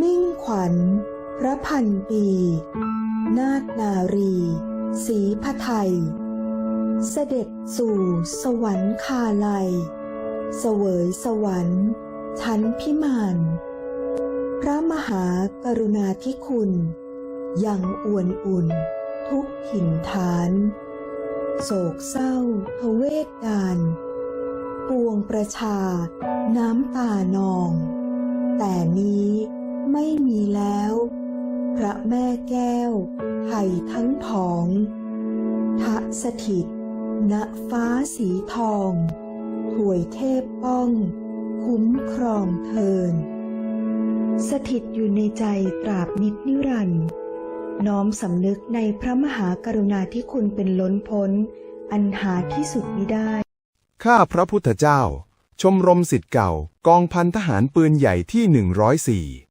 มิ่งขวัญ พระพันปี นาฏนารีศรีพะไทย เสด็จสู่สวรรคาลัย เสวยสวรรค์ ชั้นพิมานพระมหากรุณาธิคุณยังอวนอุ่น ทุกถิ่นฐาน โศกเศร้าทเวทดานปวงประชา น้ำตานอง แต่นี้ ไม่มีแล้ว พระแม่แก้วไผ่ทั้งผองทะสถิต ณฟ้าสีทองถวยเทพป้อง คุ้มครองเทิน สถิตอยู่ในใจตราบนิดนิรันดร์น้อมสำนึกในพระมหากรุณาธิคุณเป็นล้นพ้น อันหาที่สุดมิได้ ข้าพระพุทธเจ้า ชมรมสิทธิ์เก่า กองพันทหารปืนใหญ่ที่ 104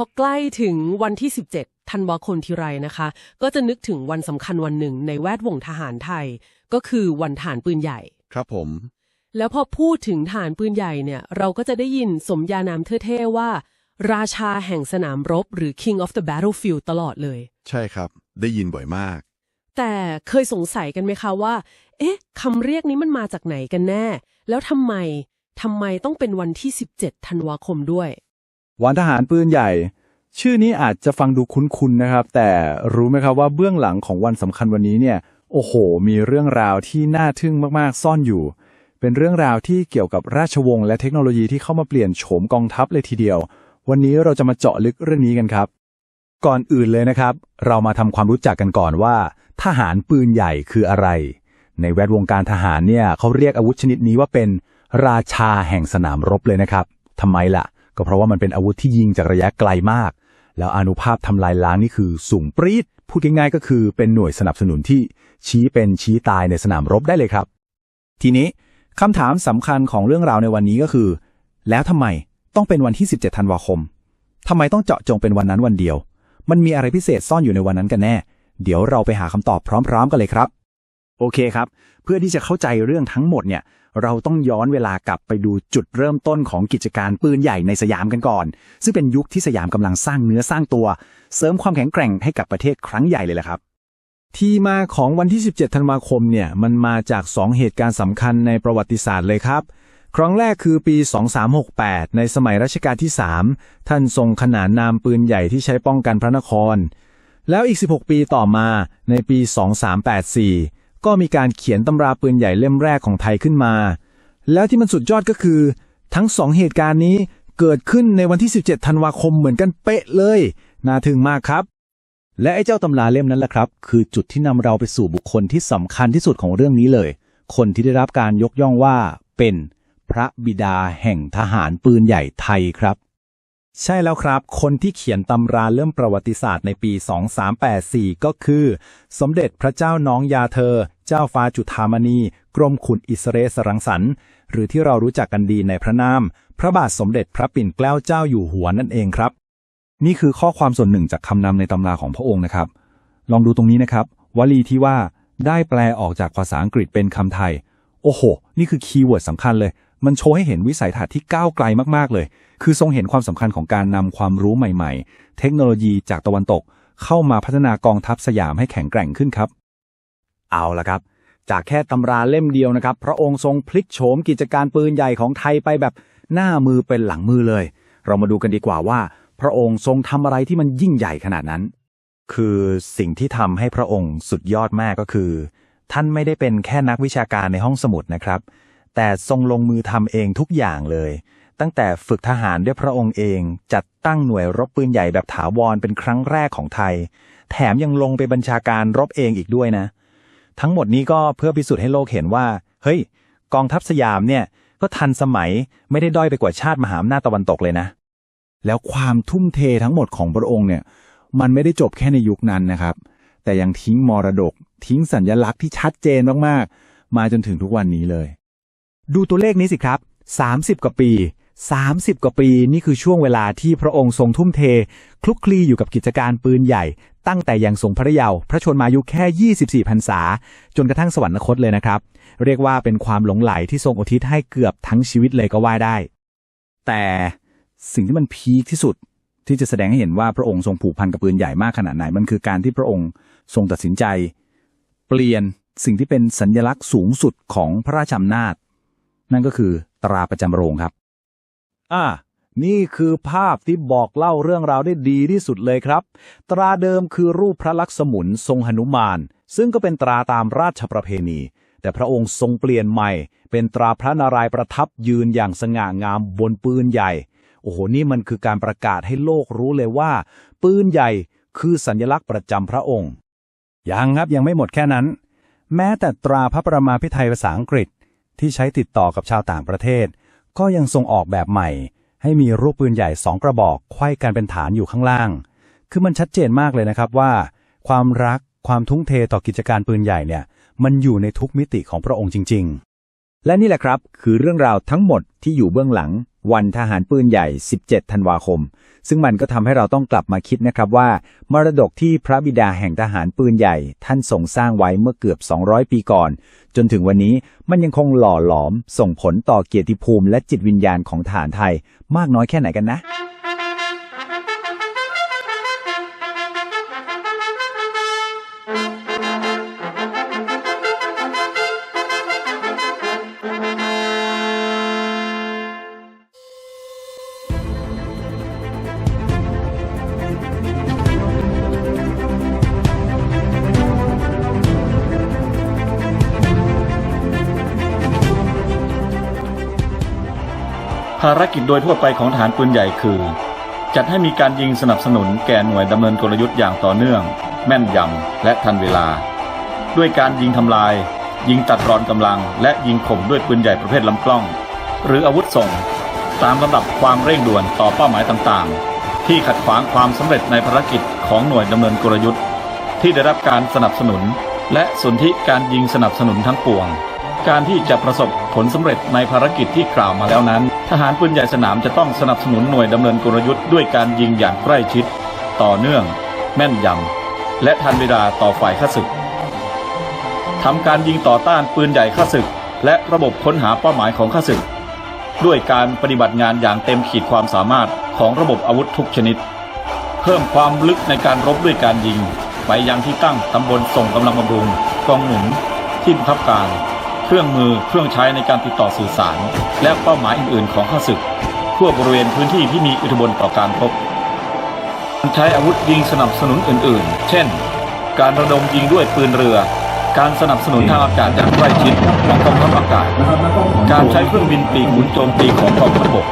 อใกล้ถึงวันที่ 17ธันวาคมทีไรนะคะ ก็จะนึกถึงวันสำคัญวันหนึ่งในแวดวงทหารไทย ก็คือวันฐานปืนใหญ่ ครับผม แล้วพอพูดถึงฐานปืนใหญ่เนี่ยเราก็จะได้ยินสมญานามเท่ๆว่า ราชาแห่งสนามรบ หรือ King of the Battlefield ตลอดเลย ใช่ครับ ได้ยินบ่อยมาก แต่เคยสงสัยกันไหมคะว่า เอ๊ะคำเรียกนี้มันมาจากไหนกันแน่ แล้วทำไมทำไมต้องเป็นวันที่ 17ธันวาคมด้วย วันทหารปืนใหญ่ ชื่อนี้อาจจะฟังดูคุ้นๆนะครับ แต่รู้ไหมครับว่าเบื้องหลังของวันสำคัญวันนี้เนี่ย โอ้โห มีเรื่องราวที่น่าทึ่งมากๆซ่อนอยู่ เป็นเรื่องราวที่เกี่ยวกับราชวงศ์และเทคโนโลยีที่เข้ามาเปลี่ยนโฉมกองทัพเลยทีเดียว วันนี้เราจะมาเจาะลึกเรื่องนี้กันครับ ก่อนอื่นเลยนะครับ เรามาทำความรู้จักกันก่อนว่า ทหารปืนใหญ่คืออะไร ในแวดวงการทหารเนี่ยเขาเรียกอาวุธชนิดนี้ว่าเป็นราชาแห่งสนามรบเลยนะครับทำไมล่ะ ก็เพราะว่ามันเป็นอาวุธที่ยิงจากระยะไกลมาก แล้วอนุภาพทำลายล้างนี่คือสูงปรีดพูดง่ายๆก็คือเป็นหน่วยสนับสนุนที่ชี้เป็นชี้ตายในสนามรบได้เลยครับ ทีนี้คำถามสำคัญของเรื่องราวในวันนี้ก็คือ แล้วทำไมต้องเป็นวันที่ 17ธันวาคมทำไมต้องเจาะจงเป็นวันนั้นวันเดียว มันมีอะไรพิเศษซ่อนอยู่ในวันนั้นกันแน่ เดี๋ยวเราไปหาคำตอบพร้อม ๆ กันเลยครับ โอเคครับ เพื่อที่จะเข้าใจเรื่องทั้งหมดเนี่ย เราต้องย้อนเวลากลับไปดูจุดเริ่มต้นของกิจการปืนใหญ่ในสยามกันก่อน ซึ่งเป็นยุคที่สยามกำลังสร้างเนื้อสร้างตัว เสริมความแข็งแกร่งให้กับประเทศครั้งใหญ่เลยแหละครับ ที่มาของวันที่ 17 ธันวาคมเนี่ย มันมาจาก 2 เหตุการณ์สำคัญในประวัติศาสตร์เลยครับ ครั้งแรกคือปี 2368 ในสมัยรัชกาลที่ 3 ท่านทรงขนานนามปืนใหญ่ที่ใช้ป้องกันพระนคร แล้วอีก 16 ปีต่อมาในปี 2384 ก็มีการเขียนตำราปืนใหญ่เล่มแรกของไทยขึ้นมา แล้วที่มันสุดยอดก็คือ ทั้งสองเหตุการณ์นี้เกิดขึ้นในวันที่ 17 ธันวาคมเหมือนกันเป๊ะเลย น่าทึ่งมากครับ และไอ้เจ้าตำราเล่มนั้นแหละครับ คือจุดที่นำเราไปสู่บุคคลที่สำคัญที่สุดของเรื่องนี้เลย คนที่ได้รับการยกย่องว่าเป็นพระบิดาแห่งทหารปืนใหญ่ไทยครับ ใช่แล้วครับ คนที่เขียนตำราเริ่มประวัติศาสตร์ในปี 2384 ก็คือ สมเด็จพระเจ้าน้องยาเธอ เจ้าฟ้าจุฑามณี กรมขุนอิสเรสรังสรรค์หรือที่เรารู้จักกันดีในพระนาม พระบาทสมเด็จพระปิ่นเกล้าเจ้าอยู่หัวนั่นเองครับ นี่คือข้อความส่วนหนึ่งจากคำนำในตำราของพระองค์นะครับ ลองดูตรงนี้นะครับ วลีที่ว่าได้แปลออกจากภาษาอังกฤษเป็นคำไทย โอ้โห นี่คือคีย์เวิร์ดสำคัญเลย มันโชว์ให้เห็นวิสัยทัศน์ที่ก้าวไกลมากๆเลย คือทรงเห็นความสำคัญของการนำความรู้ใหม่ๆ เทคโนโลยีจากตะวันตก เข้ามาพัฒนากองทัพสยามให้แข็งแกร่งขึ้นครับ เอาละครับ จากแค่ตำราเล่มเดียวนะครับ พระองค์ทรงพลิกโฉมกิจการปืนใหญ่ของไทยไปแบบหน้ามือเป็นหลังมือเลย เรามาดูกันดีกว่าว่า พระองค์ทรงทำอะไรที่มันยิ่งใหญ่ขนาดนั้น คือสิ่งที่ทำให้พระองค์สุดยอดมากก็คือ ท่านไม่ได้เป็นแค่นักวิชาการในห้องสมุดนะครับ แต่ทรงลงมือทำเองทุกอย่างเลย ตั้งแต่ฝึกทหารด้วยพระองค์เอง จัดตั้งหน่วยรบปืนใหญ่แบบถาวรเป็นครั้งแรกของไทย แถมยังลงไปบัญชาการรบเองอีกด้วยนะ ทั้งหมดนี้ก็เพื่อพิสูจน์ให้โลกเห็นว่า เฮ้ย กองทัพสยามเนี่ยก็ทันสมัยไม่ได้ด้อยไปกว่าชาติมหาอำนาจตะวันตกเลยนะ แล้วความทุ่มเททั้งหมดของพระองค์เนี่ย มันไม่ได้จบแค่ในยุคนั้นนะครับ แต่ยังทิ้งมรดก ทิ้งสัญญลักษณ์ที่ชัดเจนมากๆ มาจนถึงทุกวันนี้เลย ดูตัวเลขนี้สิครับ 30 กว่าปี 30 กว่าปีนี่คือช่วงเวลาที่พระองค์ทรงทุ่มเท คลุกคลีอยู่กับกิจการปืนใหญ่ ตั้งแต่ยังทรงพระเยาว์พระชนมายุแค่ 24พรรษา จนกระทั่งสวรรคตเลยนะครับ เรียกว่าเป็นความหลงไหลที่ทรงอุทิศให้เกือบทั้งชีวิตเลยก็ว่าได้ แต่สิ่งที่มันพีคที่สุดที่จะแสดงให้เห็นว่าพระองค์ทรงผูกพันกับปืนใหญ่มากขนาดไหนมันคือการที่พระองค์ทรงตัดสินใจ เปลี่ยนสิ่งที่เป็นสัญญลักษณ์สูงสุดของพระราชอำนาจ นั่นก็คือตราประจำโรงครับ อ่า นี่คือภาพที่บอกเล่าเรื่องราวได้ดีที่สุดเลยครับ ตราเดิมคือรูปพระลักษมุนทรงหนุมาน ซึ่งก็เป็นตราตามราชประเพณี แต่พระองค์ทรงเปลี่ยนใหม่ เป็นตราพระนารายณ์ประทับยืนอย่างสง่างามบนปืนใหญ่ โอ้โห นี่มันคือการประกาศให้โลกรู้เลยว่า ปืนใหญ่คือสัญลักษณ์ประจำพระองค์ ยังครับยังไม่หมดแค่นั้น แม้แต่ตราพระประมาพิไทยภาษาอังกฤษ ที่ใช้ติดต่อกับชาวต่างประเทศ ก็ยังทรงออกแบบใหม่ ให้มีรูปปืนใหญ่สองกระบอกไขว้กันเป็นฐานอยู่ข้างล่าง คือมันชัดเจนมากเลยนะครับว่า ความรักความทุ่งเทต่อกิจการปืนใหญ่เนี่ย มันอยู่ในทุกมิติของพระองค์จริงๆ และนี่แหละครับคือเรื่องราวทั้งหมดที่อยู่เบื้องหลัง วันทหารปืนใหญ่ 17 ธันวาคม ซึ่งมันก็ทำให้เราต้องกลับมาคิดนะครับว่า มรดกที่พระบิดาแห่งทหารปืนใหญ่ ท่านทรงสร้างไว้เมื่อเกือบ 200 ปีก่อน จนถึงวันนี้มันยังคงหล่อหลอม ส่งผลต่อเกียรติภูมิและจิตวิญญาณของทหารไทย มากน้อยแค่ไหนกันนะ ภารกิจโดยทั่วไปของฐานปืนใหญ่คือ จัดให้มีการยิงสนับสนุนแก่หน่วยดำเนินกลยุทธ์อย่างต่อเนื่อง แม่นยำและทันเวลา ด้วยการยิงทำลาย ยิงตัดรอนกำลัง และยิงข่มด้วยปืนใหญ่ประเภทลำกล้อง หรืออาวุธส่ง ตามลำดับความเร่งด่วนต่อเป้าหมายต่างๆ ที่ขัดขวางความสำเร็จในภารกิจของหน่วยดำเนินกลยุทธ์ ที่ได้รับการสนับสนุน และสนธิการยิงสนับสนุนทั้งปวง การที่จะประสบผลสำเร็จในภารกิจที่กล่าวมาแล้วนั้น ทหารปืนใหญ่สนามจะต้องสนับสนุนหน่วยดำเนินกลยุทธ์ด้วยการยิงอย่างใกล้ชิด ต่อเนื่อง แม่นยำและทันเวลาต่อฝ่ายข้าศึกทำการยิงต่อต้านปืนใหญ่ข้าศึก และระบบค้นหาเป้าหมายของข้าศึก ด้วยการปฏิบัติงานอย่างเต็มขีดความสามารถของระบบอาวุธทุกชนิด เพิ่มความลึกในการรบด้วยการยิง ไปยังที่ตั้งตำบลส่งกำลังบำรุงกองหนุนที่บังคับการ เครื่องมือเครื่องใช้ในการติดต่อสื่อสาร และเป้าหมายอื่น ๆ ของข้าศึกทั่วบริเวณพื้นที่ที่มีอิทธิพลต่อการพบการใช้อาวุธยิงสนับสนุนอื่น ๆ เช่น การระดมยิงด้วยปืนเรือ การสนับสนุนทางอากาศอย่างใกล้ชิดของกองทัพอากาศ การใช้เครื่องบินปีกหมุนโจมตีของกองทัพบก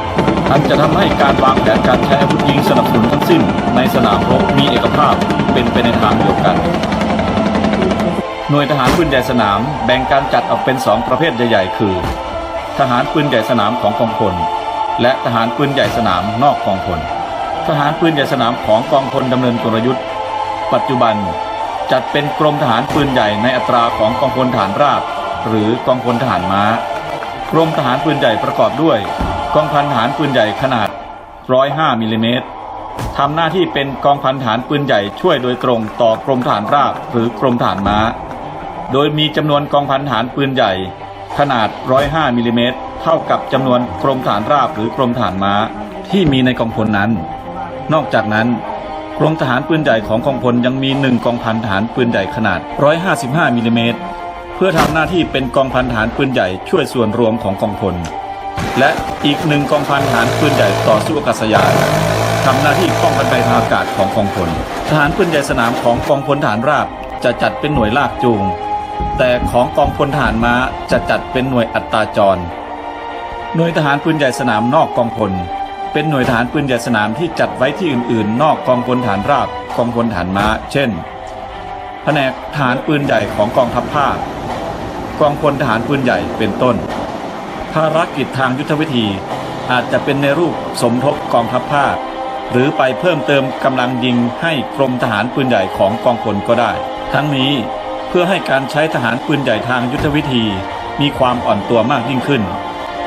อันจะทำให้การวางแผนการใช้อาวุธยิงสนับสนุนทั้งสิ้นในสนามรบมีเอกภาพเป็นไปในทางเดียวกัน หน่วยทหารปืนใหญ่สนามแบ่งการจัดออกเป็นสองประเภทใหญ่ๆ คือ ทหารปืนใหญ่สนามของกองพล และทหารปืนใหญ่สนามนอกกองพล ทหารปืนใหญ่สนามของกองพลดำเนินกลยุทธ์ ปัจจุบันจัดเป็นกรมทหารปืนใหญ่ในอัตราของกองพลฐานราบ หรือกองพลทหารม้า กรมทหารปืนใหญ่ประกอบด้วย กองพันทหารปืนใหญ่ขนาด 105มิลลิเมตรทำหน้าที่เป็นกองพันทหารปืนใหญ่ช่วยโดยตรงต่อกรมทหารราบหรือกรมทหารม้า โดยมีจำนวนกองพันทหารปืนใหญ่ ขนาด 105มิลลิเมตรเท่ากับจำนวนกรมทหารราบหรือกรมทหารม้าที่มีในกองพลนั้น นอกจากนั้นกรมทหารปืนใหญ่ของกองพลยังมีหนึ่งกองพันทหารปืนใหญ่ขนาด 155มิลลิเมตรเพื่อทำหน้าที่เป็นกองพันทหารปืนใหญ่ช่วยส่วนรวมของกองพล และอีกหนึ่งกองพันทหารปืนใหญ่ต่อสู้อากาศยานทำหน้าที่ป้องกันภัยทางอากาศของกองพล ทหารปืนใหญ่สนามของกองพลทหารราบจะจัดเป็นหน่วยลากจูง แต่ของกองพลทหารม้าจะจัดเป็นหน่วยอัตราจร หน่วยทหารปืนใหญ่สนามนอกกองพล เป็นหน่วยทหารปืนใหญ่สนามที่จัดไว้ที่อื่น ๆ นอกกองพลฐานราบกองพลฐานม้า เช่น แผนกทหารปืนใหญ่ของกองทัพภาค กองพลทหารปืนใหญ่เป็นต้น ภารกิจทางยุทธวิธีอาจจะเป็นในรูปสมทบกองทัพภาค หรือไปเพิ่มเติมกำลังยิงให้กรมทหารปืนใหญ่ของกองพลก็ได้ ทั้งนี้ พื่อให้การใช้ทหารปืนใหญ่ทางยุทธวิธี มีความอ่อนตัวมากยิ่งขึ้น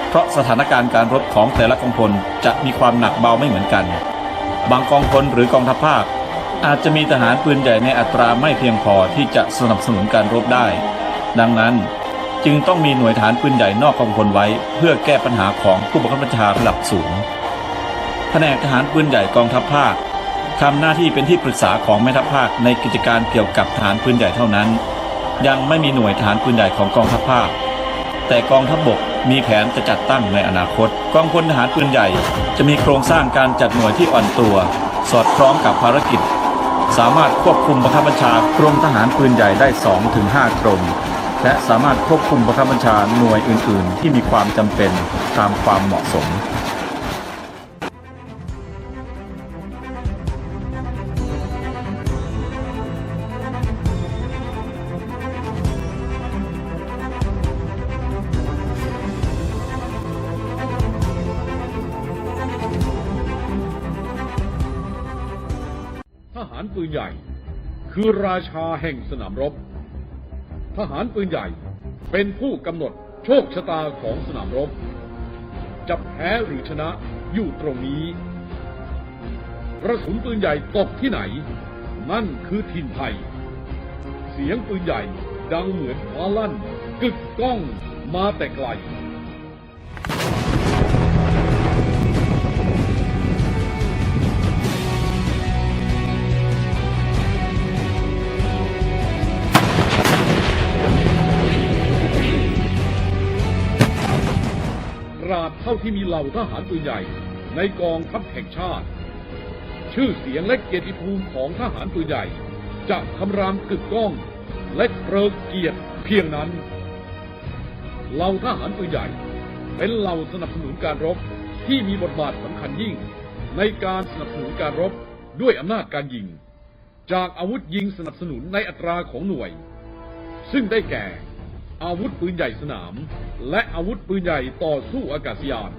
เพราะสถานการณ์การรบของแต่ละกองพลจะมีความหนักเบาไม่เหมือนกัน บางกองพลหรือกองทัพภาค อาจจะมีทหารปืนใหญ่ในอัตราไม่เพียงพอที่จะสนับสนุนการรบได้ ดังนั้นจึงต้องมีหน่วยทหารปืนใหญ่นอกกองพลไว้ เพื่อแก้ปัญหาของผู้บังคับบัญชาระดับสูง แผนกทหารปืนใหญ่กองทัพภาคทำหน้าที่เป็นที่ปรึกษาของแม่ทัพภาคในกิจการเกี่ยวกับทหารปืนใหญ่เท่านั้น ยังไม่มีหน่วยทหารปืนใหญ่ของกองทัพภาค แต่กองทัพบบกมีแผนจะจัดตั้งในอนาคต กองพลทหารปืนใหญ่ จะมีโครงสร้างการจัดหน่วยที่อ่อนตัว สอดคล้องกับภารกิจ สามารถควบคุมบังคับบัญชากรมทหารปืนใหญ่ได้ 2-5 กรม และสามารถควบคุมบังคับบัญชาหน่วยอื่น ๆ ที่มีความจำเป็นตามความเหมาะสม หารปืนใหญ่ คือราชาแห่งสนามรบ ทหารปืนใหญ่เป็นผู้กำหนดโชคชะตาของสนามรบ จะแพ้หรือชนะอยู่ตรงนี้กระสุนปืนใหญ่ตกที่ไหน นั่นคือถิ่นไทย เสียงปืนใหญ่ดังเหมือนฟ้าลั่นกึกก้องมาแต่ไกล ที่มีเหล่าทหารปืนใหญ่ ในกองทัพแห่งชาติ ชื่อเสียงและเกียรติภูมิของทหารปืนใหญ่ จะคำรามกึกก้องและเกริกเกียรติเพียงนั้นเหล่าทหารปืนใหญ่ เป็นเหล่าสนับสนุนการรบที่มีบทบาทสำคัญยิ่ง ในการสนับสนุนการรบด้วยอำนาจการยิง จากอาวุธยิงสนับสนุนในอัตราของหน่วย ซึ่งได้แก่ อาวุธปืนใหญ่สนาม และอาวุธปืนใหญ่ต่อสู้อากาศยาน